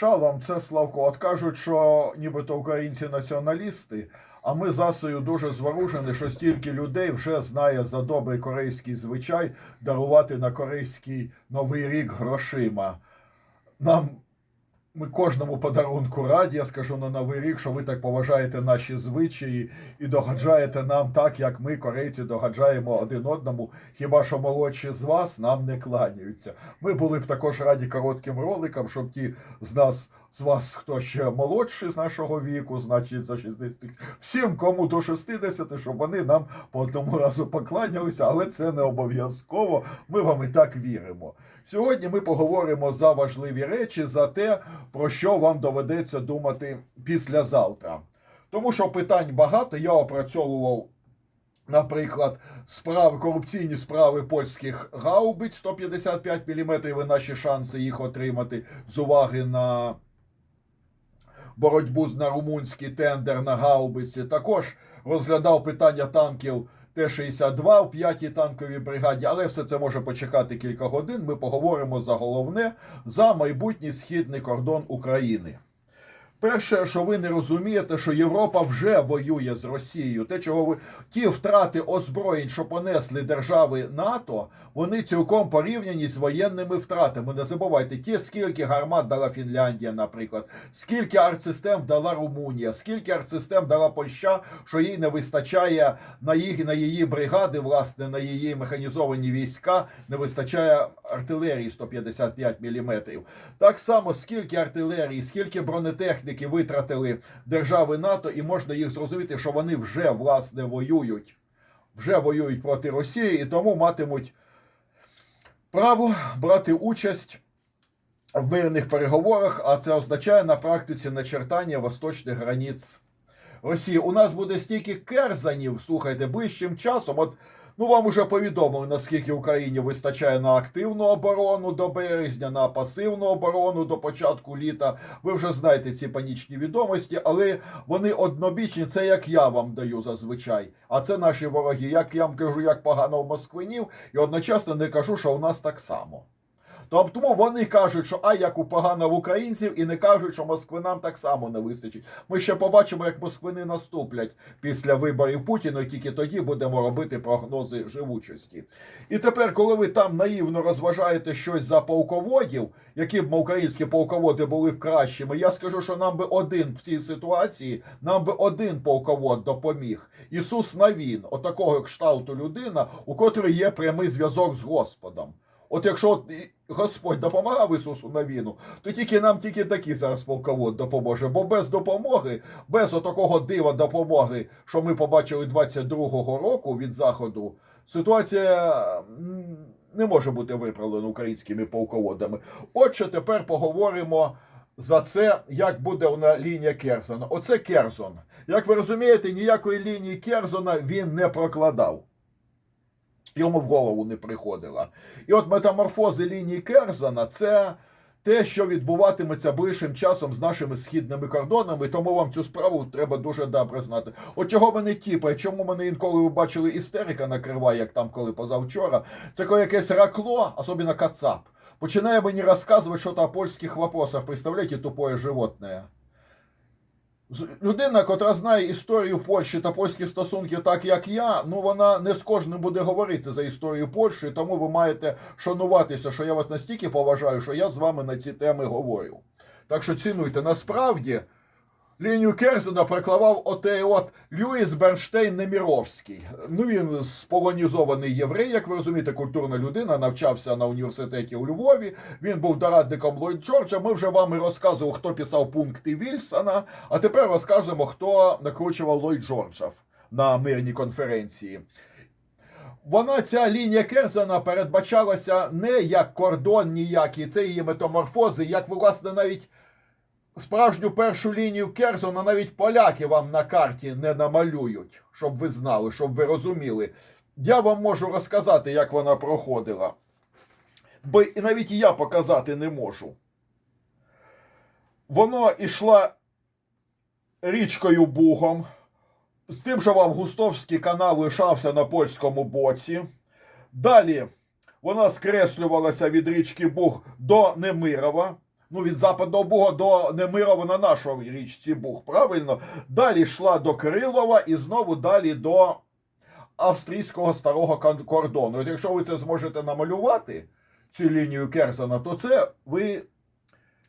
Шалом, це Славко. От кажуть, що нібито українці націоналісти, а ми засою дуже зворушені, що стільки людей вже знає за добрий корейський звичай дарувати на корейський новий рік грошима. Нам ми кожному подарунку раді, я скажу на новий рік, що ви так поважаєте наші звичаї і догаджаєте нам так, як ми, корейці, догаджаємо один одному. Хіба що молодші з вас нам не кланяються. Ми були б також раді коротким роликам, щоб ті з нас, з вас, хто ще молодший з нашого віку, значить за 60, всім, кому до 60, щоб вони нам по одному разу покланялися, але це не обов'язково. Ми вам і так віримо. Сьогодні ми поговоримо за важливі речі, за те, про що вам доведеться думати післязавтра. Тому що питань багато. Я опрацьовував, наприклад, справи, корупційні справи польських гаубиць 155 мм і наші шанси їх отримати з уваги на боротьбу на румунський тендер на гаубиці. Також розглядав питання танків Т-62 в 5-й танковій бригаді, але все це може почекати кілька годин. Ми поговоримо за головне за майбутній східний кордон України. Перше, що ви не розумієте, що Європа вже воює з Росією. Те, чого ви ті втрати озброєнь, що понесли держави НАТО, вони цілком порівняні з воєнними втратами. Не забувайте, ті, скільки гармат дала Фінляндія, наприклад, скільки артсистем дала Румунія, скільки артсистем дала Польща, що їй не вистачає на їх на її бригади, власне, на її механізовані війська, не вистачає артилерії 155 мм. Так само, скільки артилерії, скільки бронетехніки витратили держави НАТО, і можна їх зрозуміти, що вони вже власне воюють, вже воюють проти Росії і тому матимуть право брати участь в мирних переговорах, а це означає на практиці начертання восточних границь Росії. У нас буде стільки керзанів, слухайте, ближчим часом. От Ну, вам уже повідомили, наскільки Україні вистачає на активну оборону до березня, на пасивну оборону до початку літа. Ви вже знаєте ці панічні відомості, але вони однобічні. Це як я вам даю зазвичай. А це наші вороги. Як я вам кажу, як погано в москвинів, і одночасно не кажу, що у нас так само. Тому вони кажуть, що ай, як у погано в українців, і не кажуть, що москвинам так само не вистачить. Ми ще побачимо, як москвини наступлять після виборів Путіна, і тільки тоді будемо робити прогнози живучості. І тепер, коли ви там наївно розважаєте щось за полководів, які б українські полководи були б кращими, я скажу, що нам би один в цій ситуації, нам би один полковод допоміг. Ісус Навін, отакого кшталту людина, у котрої є прямий зв'язок з Господом. От якщо Господь допомагав Ісусу на війну, то тільки нам тільки такий зараз полковод допоможе. Бо без допомоги, без отакого дива допомоги, що ми побачили 22-го року від Заходу, ситуація не може бути виправлена українськими полководами. Отже, тепер поговоримо. За це, як буде вона лінія Керзона. Оце Керзон. Як ви розумієте, ніякої лінії Керзона він не прокладав. Йому в голову не приходила. І от метаморфози лінії Керзона це те, що відбуватиметься ближчим часом з нашими східними кордонами, тому вам цю справу треба дуже добре знати. От чого мене тіпає, чому мене інколи ви бачили істерика накриває, як там коли позавчора, це коли якесь ракло, особливо кацап, починає мені розказувати що-то о польських вопросах. Представляєте, тупое животне. Людина, котра знає історію Польщі та польські стосунки так, як я, ну вона не з кожним буде говорити за історію Польщі, тому ви маєте шануватися, що я вас настільки поважаю, що я з вами на ці теми говорю. Так що цінуйте. Насправді лінію Керзена проклавав отей от Люїс Бернштейн Неміровський. Ну він сполонізований єврей, як ви розумієте, культурна людина, навчався на університеті у Львові. Він був дорадником Ллойд Джорджа. Ми вже вам і розказували, хто писав пункти Вільсона. А тепер розкажемо, хто накручував Ллойд Джорджа на мирній конференції. Вона ця лінія Керзена передбачалася не як кордон ніякий, це її метаморфози, як власне навіть справжню першу лінію Керзона навіть поляки вам на карті не намалюють, щоб ви знали, щоб ви розуміли. Я вам можу розказати, як вона проходила. Бо навіть я показати не можу. Воно йшла річкою Бугом, з тим, що Августовський канал лишався на польському боці. Далі вона скреслювалася від річки Буг до Немирова. Ну, від Западного Буга до Немирова на нашому річці Буг, правильно? Далі йшла до Кирилова і знову далі до австрійського старого кордону. От якщо ви це зможете намалювати, цю лінію Керзона, то це ви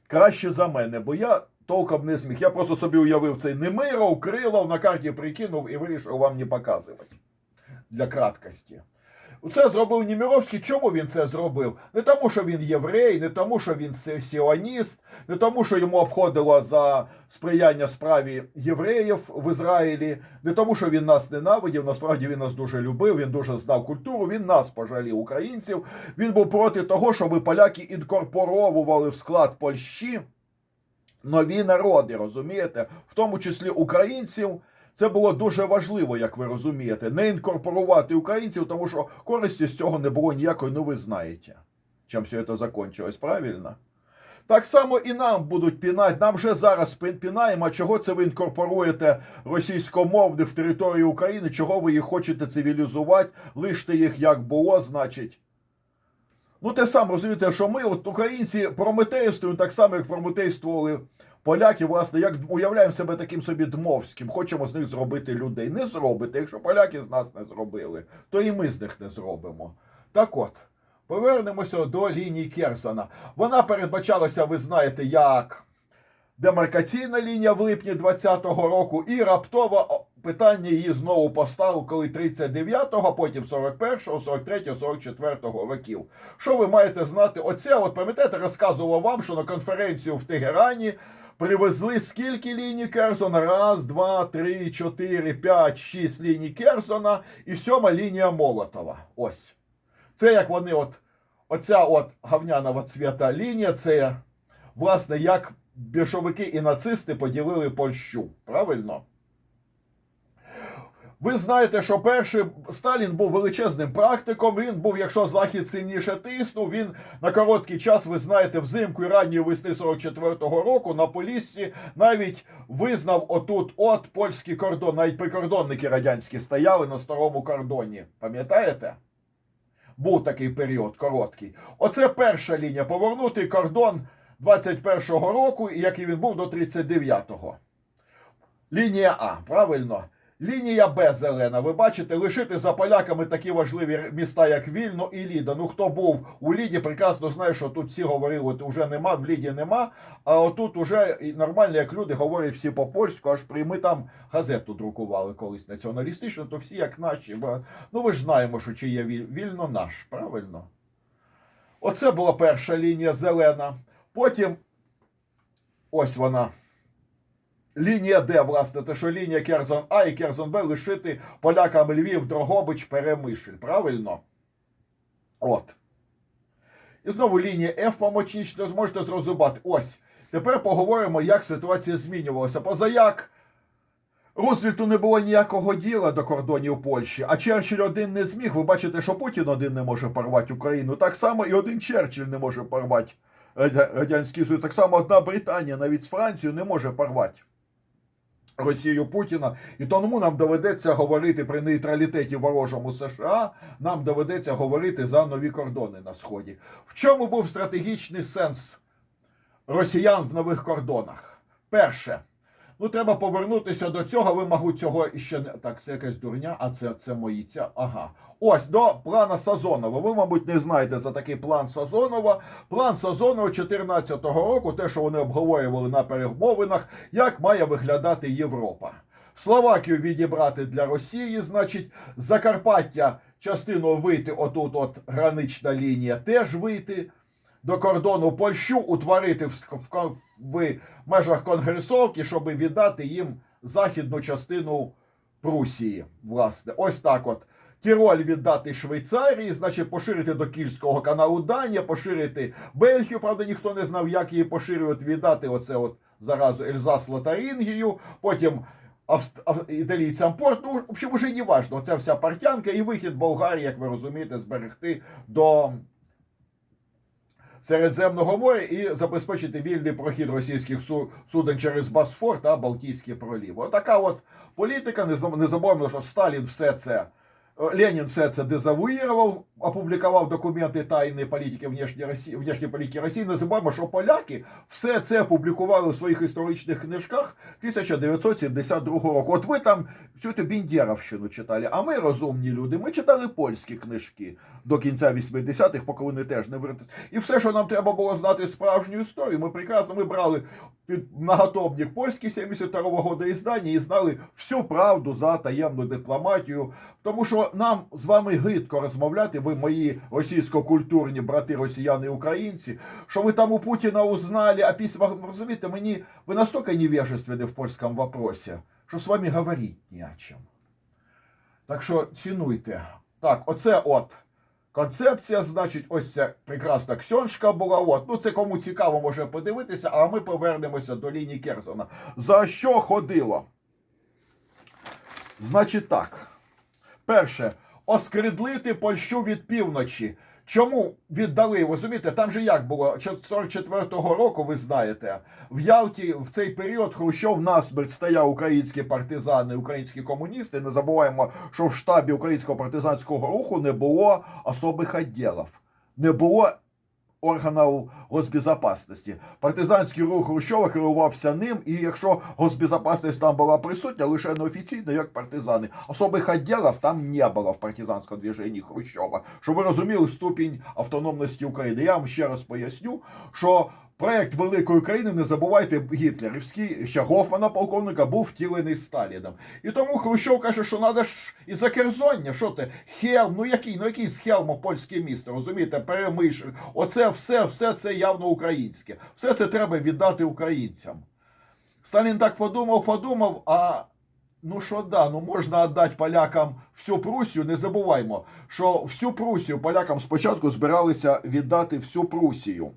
краще за мене, бо я толком не зміг. Я просто собі уявив цей Немиров, Крилов, на карті прикинув і вирішив вам не показувати для краткості. Це зробив Німіровський. Чому він це зробив? Не тому, що він єврей, не тому, що він сіоніст, не тому, що йому обходило за сприяння справі євреїв в Ізраїлі, не тому, що він нас ненавидів. Насправді він нас дуже любив, він дуже знав культуру. Він нас пожалів, українців. Він був проти того, щоб поляки інкорпоровували в склад Польщі нові народи, розумієте, в тому числі українців. Це було дуже важливо, як ви розумієте, не інкорпорувати українців, тому що користі з цього не було ніякої, ну ви знаєте, чим все це закінчилось, правильно? Так само і нам будуть пінати. Нам вже зараз пінаємо, а чого це ви інкорпоруєте російськомовних в територію України, чого ви їх хочете цивілізувати, лиште їх як було, значить. Ну, те саме розумієте, що ми, от українці, прометействуємо так само, як прометействували поляки, власне, як уявляємо себе таким собі дмовським, хочемо з них зробити людей. Не зробите. Якщо поляки з нас не зробили, то і ми з них не зробимо. Так от, повернемося до лінії Керсона. Вона передбачалася, ви знаєте, як демаркаційна лінія в липні 20-го року, і раптово питання її знову поставили, коли 39-го, потім 41-го, 43-го, 44-го років. Що ви маєте знати? Оце, от пам'ятаєте, розказував вам, що на конференцію в Тегерані привезли скільки ліній Керсона? Раз, два, три, чотири, п'ять, шість ліній Керсона і сьома лінія Молотова. Ось. Це як вони, от, оця от гавнянова цвіта лінія, це, власне, як більшовики і нацисти поділили Польщу. Правильно? Ви знаєте, що перший Сталін був величезним практиком. Він був, якщо Захід сильніше тиснув, він на короткий час, ви знаєте, взимку і ранньої весни 44-го року на Поліссі навіть визнав отут от польський кордон. Навіть прикордонники радянські стояли на старому кордоні. Пам'ятаєте? Був такий період короткий. Оце перша лінія. Повернути кордон 21-го року, який він був до 39-го. Лінія А, правильно. Лінія Б зелена. Ви бачите, лишити за поляками такі важливі міста, як Вільно і Ліда. Ну хто був у Ліді, прекрасно знає, що тут всі говорили, уже нема, в Ліді нема. А отут уже нормально, як люди говорять всі по польську, аж при ми там газету друкували колись націоналістично, то всі як наші. Ну ви ж знаємо, що чи є вільно наш, правильно? Оце була перша лінія зелена. Потім ось вона. Лінія Д, власне, те, що лінія Керзон А і Керзон Б лишити полякам Львів, Дрогобич, Перемишль. Правильно? От. І знову лінія F помочнічно зможете зрозуміти. Ось. Тепер поговоримо, як ситуація змінювалася. Позаяк Рузвельту не було ніякого діла до кордонів Польщі, а Черчилль один не зміг. Ви бачите, що Путін один не може порвати Україну. Так само і один Черчилль не може порвати Радянський Союз. Так само одна Британія, навіть з Францією, не може порвати. Росію Путіна, і тому нам доведеться говорити при нейтралітеті ворожому США. Нам доведеться говорити за нові кордони на сході. В чому був стратегічний сенс росіян в нових кордонах? Перше, ну треба повернутися до цього. Ви, мабуть, цього іще не так. Це якась дурня, а це, це мої ця. Ага. Ось до плана Сазонова. Ви, мабуть, не знаєте за такий план Сазонова. План Сазонова 2014 року, те, що вони обговорювали на перемовинах, як має виглядати Європа. Словакію відібрати для Росії, значить, Закарпаття частину вийти, отут, от гранична лінія, теж вийти до кордону Польщу, утворити в, в, в межах Конгресовки, щоб віддати їм західну частину Прусії. Власне, ось так от. Тіроль віддати Швейцарії, значить поширити до Кільського каналу Данія, поширити Бельгію. Правда, ніхто не знав, як її поширювати, віддати оце от заразу Ельзас Лотарингію, потім авст- ав- італійцям порт. Ну, в общем, уже не важно. Оця вся партянка і вихід Болгарії, як ви розумієте, зберегти до Середземного моря і забезпечити вільний прохід російських су- суден через Босфор та Балтійський пролів. Отака от політика. Не забуваємо, що Сталін все це Ленін все це дезавуїрував, опублікував документи тайної політики внешньої Росії, внешньої політики Росії. Не забуваємо, що поляки все це опублікували в своїх історичних книжках 1972 року. От ви там всю цю Біндєровщину читали, а ми розумні люди. Ми читали польські книжки до кінця 80-х, поки вони теж не виритись. І все, що нам треба було знати справжню історію, ми прекрасно ми брали під наготовник польський 72-го года издання і знали всю правду за таємну дипломатію. Тому що нам з вами гидко розмовляти, ви мої російсько-культурні брати, росіяни і українці, що ви там у Путіна узнали, а письма, розумієте, мені ви настільки невежественны в польському вопросі, що з вами говорити ні о чим. Так що цінуйте. Так, оце от. Концепція, значить, ось ця прекрасна ксьоншка була. От. Ну, це кому цікаво може подивитися, а ми повернемося до лінії Керзона. За що ходило? Значить так. Перше, оскридлити Польщу від півночі. Чому віддали? Розумієте, там же як було? 44-го року, ви знаєте, в Ялті в цей період Хрущов насмерть стояв українські партизани, українські комуністи. Не забуваємо, що в штабі українського партизанського руху не було особих відділів. Не було органів госбезопасності. Партизанський рух Хрущова керувався ним, і якщо госбезопасність там була присутня, лише неофіційно, як партизани. Особих відділів там не було в партизанському движенні Хрущова. Щоб ви розуміли ступінь автономності України. Я вам ще раз поясню, що проект Великої України, не забувайте, гітлерівський, ще Гофмана полковника, був втілений Сталіном. І тому Хрущов каже, що треба ж і за Керзоння, що ти, Хелм, ну який, ну який з Хелма польське місто, розумієте, Перемишль, оце все, все це явно українське. Все це треба віддати українцям. Сталін так подумав, подумав, а ну що да, ну можна віддати полякам всю Прусію. Не забуваймо, що всю Прусію полякам спочатку збиралися віддати всю Прусію.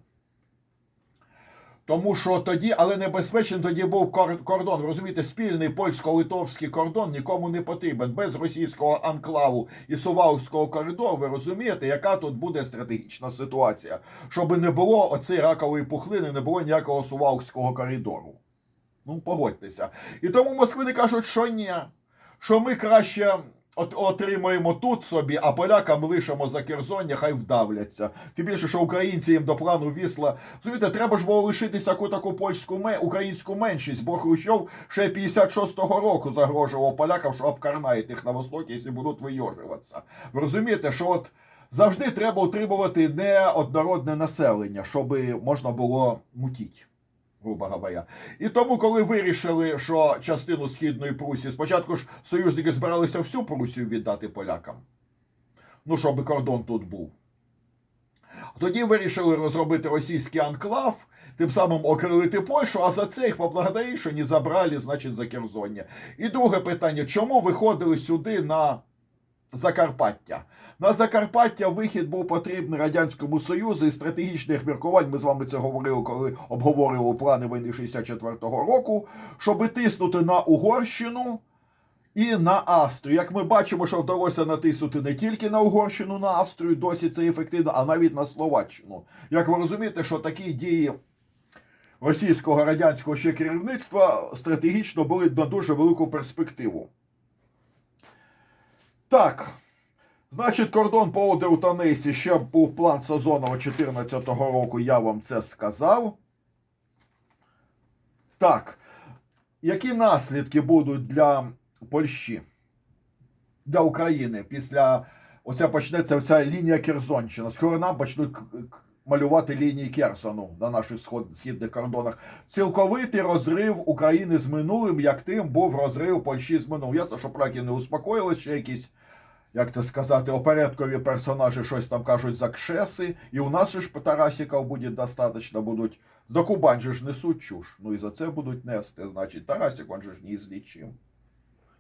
Тому що тоді, але небезпечний тоді був кор- кордон. Розумієте, спільний польсько-литовський кордон нікому не потрібен. Без російського анклаву і Сувалського коридору, ви розумієте, яка тут буде стратегічна ситуація, щоб не було оцеї ракової пухлини, не було ніякого Сувалського коридору. Ну, погодьтеся. І тому москвини кажуть, що ні, що ми краще от отримаємо тут собі, а полякам лишимо за Керзоння, хай вдавляться. Тим більше, що українці їм до плану вісла. Розумієте, треба ж було лишитися таку польську ме, українську меншість, бо Хрущов ще 56-го року загрожував полякам, що обкарнають їх на востокі, якщо будуть вийожуватися. Ви розумієте, що от завжди треба утримувати неоднородне населення, щоб можна було мутіти грубо говоря. І тому, коли вирішили, що частину східної Прусії, спочатку ж союзники збиралися всю Прусію віддати полякам, ну, щоб кордон тут був. Тоді вирішили розробити російський анклав, тим самим окрилити Польщу, а за це їх поблагодарили, що не забрали, значить, за Керзоння. І друге питання: чому виходили сюди на Закарпаття? На Закарпаття вихід був потрібний Радянському Союзу і стратегічних міркувань. Ми з вами це говорили, коли обговорювали плани війни 64-го року, щоб тиснути на Угорщину і на Австрію. Як ми бачимо, що вдалося натиснути не тільки на Угорщину, на Австрію, досі це ефективно, а навіть на Словаччину. Як ви розумієте, що такі дії російського радянського ще керівництва стратегічно були на дуже велику перспективу. Так. Значить, кордон по Одеру та Нейсі ще був план Сазонова 14-го року, я вам це сказав. Так. Які наслідки будуть для Польщі, для України після оця почнеться вся лінія Керзонщина? Скоро нам почнуть малювати лінії Керсону на наших східних кордонах. Цілковитий розрив України з минулим, як тим був розрив Польщі з минулим. Ясно, що поляки не успокоїлись, ще якісь як це сказати, опередкові персонажі щось там кажуть за кшеси, і у нас же ж Тарасіков буде достатньо, будуть. За Кубань же ж несуть чуш. Ну і за це будуть нести. Значить, Тарасік, он же ж неізлічим.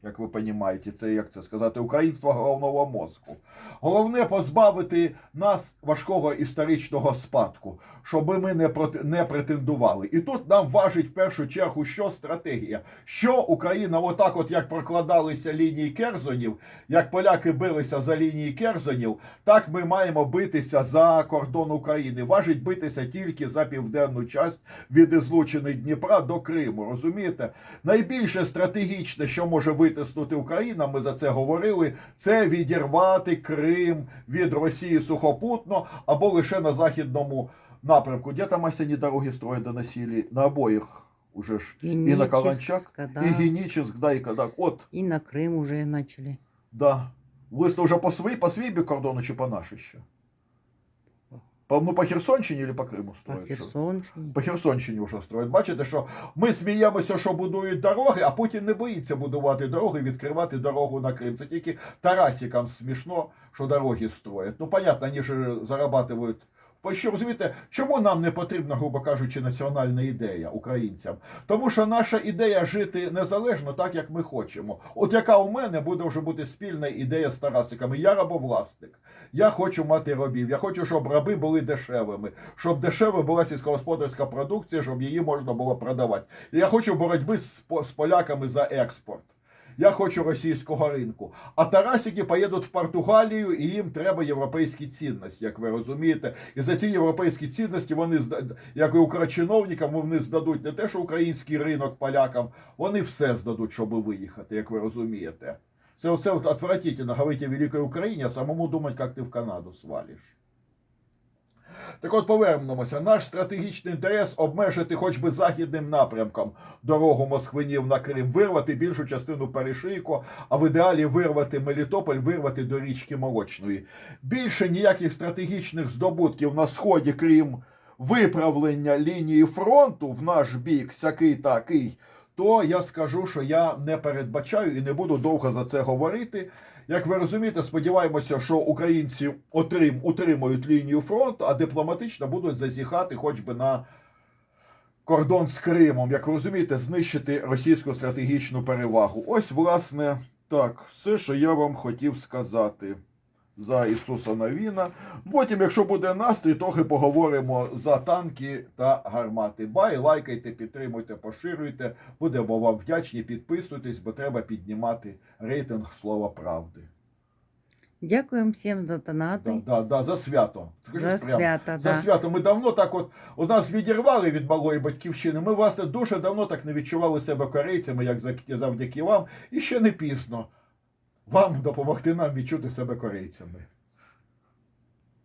Як ви розумієте, це як це сказати, українство головного мозку. Головне позбавити нас важкого історичного спадку, щоб ми не не претендували. І тут нам важить в першу чергу, що стратегія, що Україна, отак, от як прокладалися лінії Керзонів, як поляки билися за лінії Керзонів, так ми маємо битися за кордон України. Важить битися тільки за південну часть від ізлучини Дніпра до Криму. Розумієте? Найбільше стратегічне, що може вийти витиснути Україна, ми за це говорили, це відірвати Крим від Росії сухопутно або лише на західному напрямку. Де там осені дороги строять до насілі? На обоїх уже ж. І на Геническ, Каланчак, да. і Генічеськ, да, і Кадак. От, И на Крым уже начали. да. Ви ж вже по свій, по свій бік кордону чи по нашій ще? По, ну, по Херсонщині чи по Криму По строять? що? Херсонщине. По Херсонщині вже строять. Бачите, що ми сміємося, що будують дороги, а Путін не боїться будувати дороги, відкривати дорогу на Крим. Це тільки Тарасікам смішно, що дороги строять. Ну, понятно, вони ж зарабатують. Що розумієте, чому нам не потрібна, грубо кажучи, національна ідея українцям? Тому що наша ідея жити незалежно так, як ми хочемо. От яка у мене буде вже бути спільна ідея з Тарасиками. Я рабовласник. Я хочу мати рабів. Я хочу, щоб раби були дешевими, щоб дешева була сільськогосподарська продукція, щоб її можна було продавати. Я хочу боротьби з поляками за експорт. Я хочу російського ринку. А Тарасики поїдуть в Португалію, і їм треба європейські цінності, як ви розумієте. І за ці європейські цінності вони як і укрчиновникам, вони здадуть не те, що український ринок полякам, вони все здадуть, щоб виїхати, як ви розумієте. Це оце от отвратительно говорити о великій Україні, а самому думати, як ти в Канаду свалиш. Так от повернемося. Наш стратегічний інтерес обмежити хоч би західним напрямком дорогу Москвинів на Крим, вирвати більшу частину перешийку, а в ідеалі вирвати Мелітополь, вирвати до річки Молочної. Більше ніяких стратегічних здобутків на сході, крім виправлення лінії фронту в наш бік, сякий такий, то я скажу, що я не передбачаю і не буду довго за це говорити. Як ви розумієте, сподіваємося, що українці отрим, утримують лінію фронту, а дипломатично будуть зазіхати хоч би на кордон з Кримом. Як ви розумієте, знищити російську стратегічну перевагу. Ось, власне, так, все, що я вам хотів сказати за Ісуса Навіна. Потім, якщо буде настрій, трохи поговоримо за танки та гармати. Бай, лайкайте, підтримуйте, поширюйте. Будемо вам вдячні, підписуйтесь, бо треба піднімати рейтинг слова правди. Дякуємо всім за донати. Да, да, да, за свято. Скажи За прямо. свято, За да. свято. Ми давно так от у нас відірвали від малої батьківщини. Ми, власне, дуже давно так не відчували себе корейцями, як завдяки вам. І ще не пізно вам допомогти нам відчути себе корейцями.